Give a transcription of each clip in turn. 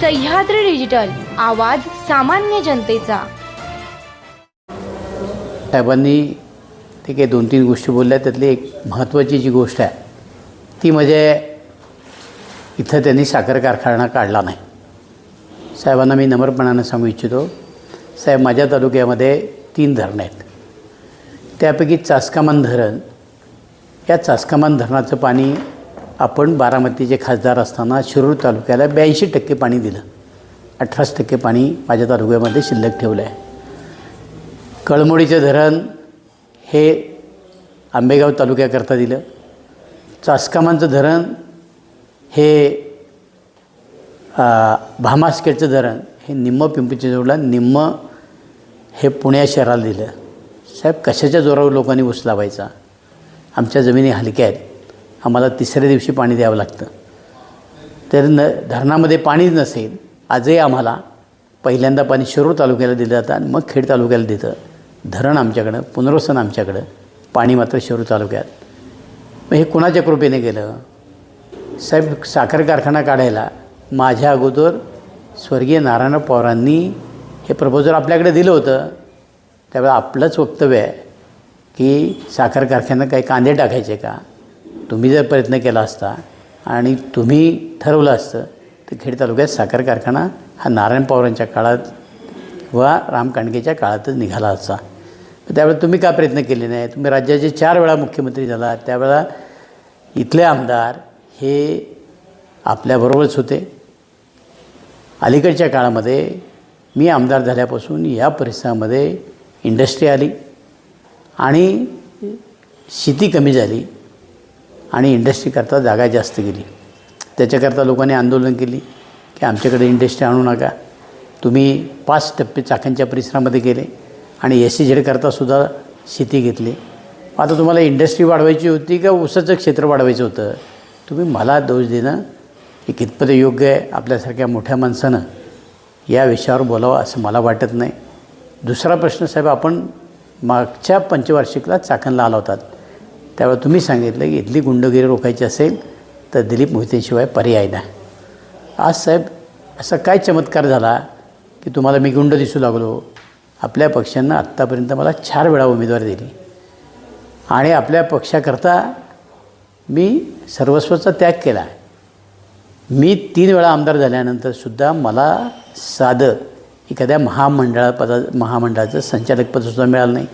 Sahyadri digital आवाज सामान्य जनतेचा. साहेबांनी ते काही दोन तीन गोष्टी बोलल्या त्यातली एक महत्त्वाची जी गोष्ट आहे ती म्हणजे इथं त्यांनी साखर कारखाना काढला नाही. साहेबांना मी नम्रपणानं सांगू इच्छितो साहेब माझ्या तालुक्यामध्ये तीन धरणं आहेत. त्यापैकी चासकामान धरण या चासकामान धरणाचं पाणी आपण बारामतीचे खासदार असताना शिरूर तालुक्याला ब्याऐंशी टक्के पाणी दिलं. अठराच टक्के पाणी माझ्या तालुक्यामध्ये शिल्लक ठेवलं आहे. कळमोडीचं धरण हे आंबेगाव तालुक्याकरता दिलं. चासकामांचं धरण हे भामास्केटचं धरण हे निम्म पिंपरीच्या जोडला निम्म हे पुण्या शहराला दिलं. साहेब कशाच्या जोरावर लोकांनी ऊस लावायचा? आमच्या जमिनी हलक्या आहेत. आम्हाला तिसऱ्या दिवशी पाणी द्यावं लागतं. तर न धरणामध्ये पाणीच नसेल आजही आम्हाला पहिल्यांदा पाणी शिरूर तालुक्याला दिलं जातं आणि मग खेड तालुक्याला देतं. धरण आमच्याकडं पुनर्वसन आमच्याकडं पाणी मात्र शिरूर तालुक्यात. मग हे कुणाच्या कृपेने गेलं साहेब साखर कारखाना काढायला माझ्या अगोदर स्वर्गीय नारायण पवारांनी हे प्रपोजल आपल्याकडे दिलं होतं. त्यावेळेला आपलंच वक्तव्य आहे की साखर कारखान्यात काही कांदे टाकायचे का? तुम्ही जर प्रयत्न केला असता आणि तुम्ही ठरवलं असतं तर खेड तालुक्यात साखर कारखाना हा नारायण पवारांच्या काळात व राम कांडकेच्या काळातच निघाला असा त्यावेळेला तुम्ही का प्रयत्न केले नाही? तुम्ही राज्याचे चार वेळा मुख्यमंत्री झाला. त्यावेळेला इथले आमदार हे आपल्याबरोबरच होते. अलीकडच्या काळामध्ये मी आमदार झाल्यापासून या परिसरामध्ये इंडस्ट्री आली आणि शेती कमी झाली. आणि इंडस्ट्रीकरता जागा जास्त गेली त्याच्याकरता लोकांनी आंदोलन केली की आमच्याकडे इंडस्ट्री आणू नका. तुम्ही पाच टप्पे चाकणच्या परिसरामध्ये गेले आणि एस सी झेडकरता सुद्धा शेती घेतली. आता तुम्हाला इंडस्ट्री वाढवायची होती का ऊसाचं क्षेत्र वाढवायचं होतं? तुम्ही मला दोष देणं हे कितपत योग्य आहे? आपल्यासारख्या मोठ्या माणसानं या विषयावर बोलावं असं मला वाटत नाही. दुसरा प्रश्न साहेब आपण मागच्या पंचवार्षिकला चाकणला आला होतात. त्यावेळेला तुम्ही सांगितलं की इथली गुंडगिरी रोखायची असेल तर दिलीप मोहितेशिवाय पर्याय नाही. आज साहेब असा काय चमत्कार झाला की तुम्हाला मी गुंड दिसू लागलो? आपल्या पक्षानं आत्तापर्यंत मला चार वेळा उमेदवारी दिली. आणि आपल्या पक्षाकरता मी सर्वस्वाचा त्याग केला. मी तीन वेळा आमदार झाल्यानंतरसुद्धा मला साधं एखाद्या महामंडळापदा महामंडळाचं संचालकपदसुद्धा मिळालं नाही.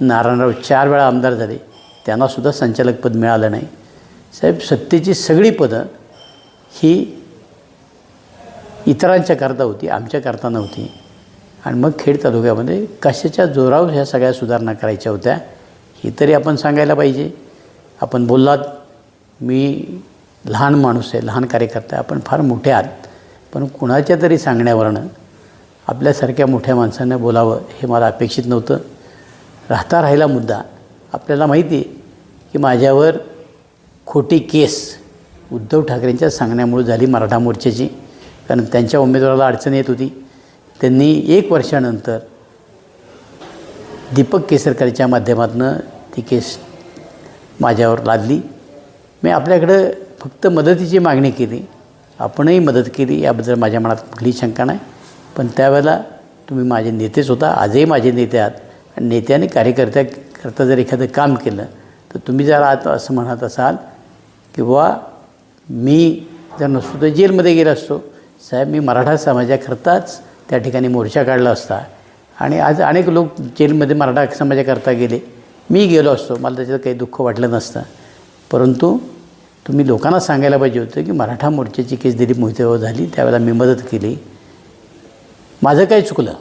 नारायणराव चार वेळा आमदार झाले. त्यांनासुद्धा संचालकपद मिळालं नाही. साहेब सत्तेची सगळी पदं ही इतरांच्या करता होती आमच्या करता नव्हती. आणि मग खेड तालुक्यामध्ये कशाच्या जोरावर ह्या सगळ्या सुधारणा करायच्या होत्या ही तरी आपण सांगायला पाहिजे. आपण बोललात मी लहान माणूस आहे लहान कार्यकर्ता आपण फार मोठे आहात. पण कुणाच्या तरी सांगण्यावरनं आपल्यासारख्या मोठ्या माणसांना बोलावं हे मला अपेक्षित नव्हतं. राहता राहिला मुद्दा. आपल्याला माहिती आहे की माझ्यावर खोटी केस उद्धव ठाकरेंच्या सांगण्यामुळे झाली मराठा मोर्चाची. कारण त्यांच्या उमेदवाराला अडचण येत होती. त्यांनी एक वर्षानंतर दीपक केसरकरच्या माध्यमातून ती केस माझ्यावर लादली. मी आपल्याकडं फक्त मदतीची मागणी केली. आपणही मदत केली. याबद्दल माझ्या मनात कुठलीही शंका नाही. पण त्यावेळेला तुम्ही माझे नेतेच होता. आजही माझे नेते आहात. आणि नेत्याने कार्यकर्त्या करता जर एखादं काम केलं तर तुम्ही जर आता असं म्हणत असाल की बुवा मी जर नसतो तर जेलमध्ये गेलो असतो. साहेब मी मराठा समाजाकरताच त्या ठिकाणी मोर्चा काढला असता. आणि आज अनेक लोक जेलमध्ये मराठा समाजाकरता गेले. मी गेलो असतो. मला त्याच्यात काही दुःख वाटलं नसतं. परंतु तुम्ही लोकांना सांगायला पाहिजे होतं की मराठा मोर्चाची केस दिली मोहितेवर झाली त्यावेळेला मी मदत केली. माझं काय चुकलं?